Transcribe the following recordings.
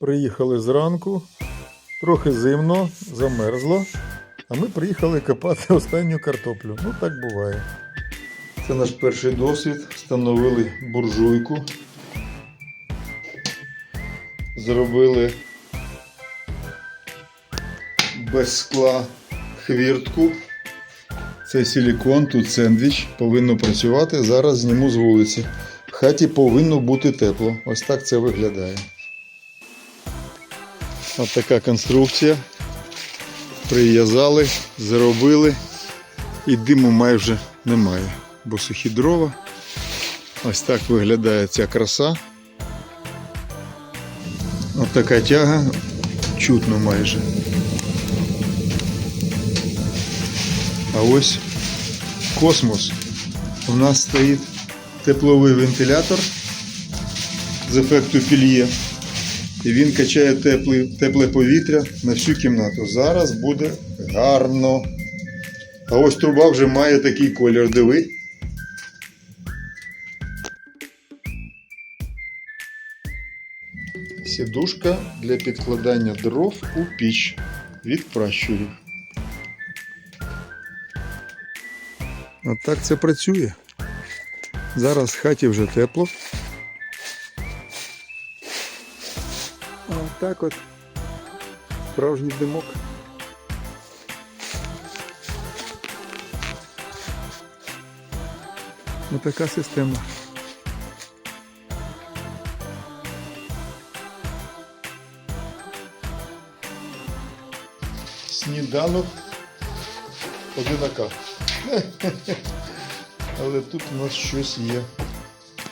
Приїхали зранку, трохи зимно, замерзло, а ми приїхали копати останню картоплю. Ну так буває. Це наш перший досвід. Встановили буржуйку. Зробили без скла хвіртку. Це силікон, тут сендвіч. Повинно працювати. Зараз зніму з вулиці. В хаті повинно бути тепло. Ось так це виглядає. Ось така конструкція. Прив'язали, зробили і диму майже немає, бо сухі дрова. Ось так виглядає ця краса. Ось така тяга, чутно майже. А ось космос. У нас стоїть тепловий вентилятор з ефекту пільє. І він качає тепле, тепле повітря на всю кімнату. Зараз буде гарно. А ось труба вже має такий колір. Диви. Сідушка для підкладання дров у піч від пращурів. От це працює. Зараз в хаті вже тепло. Так от справжній димок. Ось така система. Сніданок одинака. Але тут у нас щось є.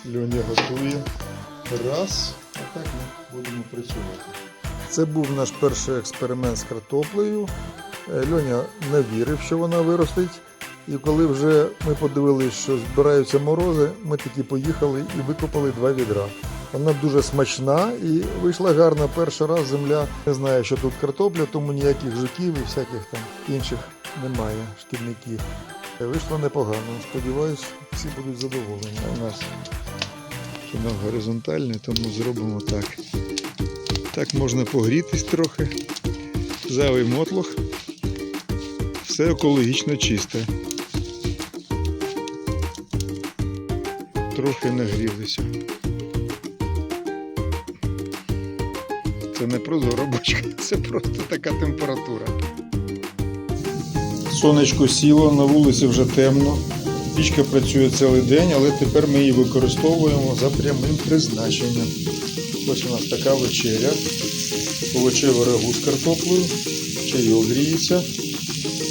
Льоня готує. Раз. Працювати. Це був наш перший експеримент з картоплею. Е, Льоня не вірив, що вона виростить. І коли вже ми подивилися, що збираються морози, ми таки поїхали і викопали два відра. Вона дуже смачна і вийшла гарна. Перший раз земля не знає, що тут картопля, тому ніяких жуків і всяких там інших немає шкідників. Е, Вийшло непогано. Сподіваюсь, всі будуть задоволені. У нас кіно горизонтальне, тому зробимо так. Так можна погрітись трохи. Зайвий мотлох. Все екологічно чисте. Трохи нагрілися. Це не прозора бочка, це просто така температура. Сонечко сіло, на вулиці вже темно. Пічка працює цілий день, але тепер ми її використовуємо за прямим призначенням. Ось у нас така вечеря. Овочеве рагу з картоплею, чайок гріється.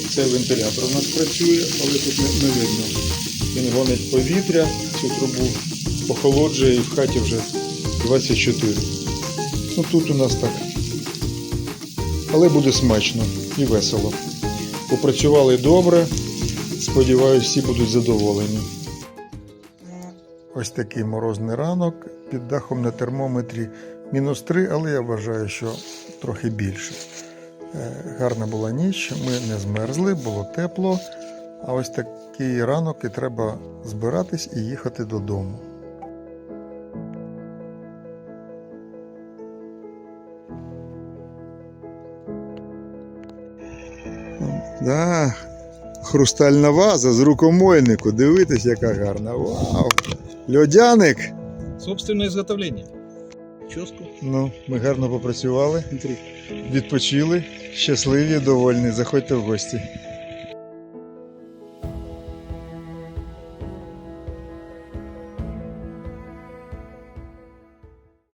Цей вентилятор у нас працює, але тут не, не видно. Він гонить повітря, цю трубу охолоджує і в хаті вже 24. Ну тут у нас так. Але буде смачно і весело. Попрацювали добре. Сподіваюсь, всі будуть задоволені. Ось такий морозний ранок. Під дахом на термометрі мінус 3, але я вважаю, що трохи більше. Е, Гарна була ніч, ми не змерзли, було тепло. А ось такий ранок і треба збиратись і їхати додому. Да, хрустальна ваза з рукомойнику. Дивитись, яка гарна. Вау! Льодяник! Собственне ізготовлення. Чоску. Ну, ми гарно попрацювали, відпочили, щасливі, довольні. Заходьте в гості.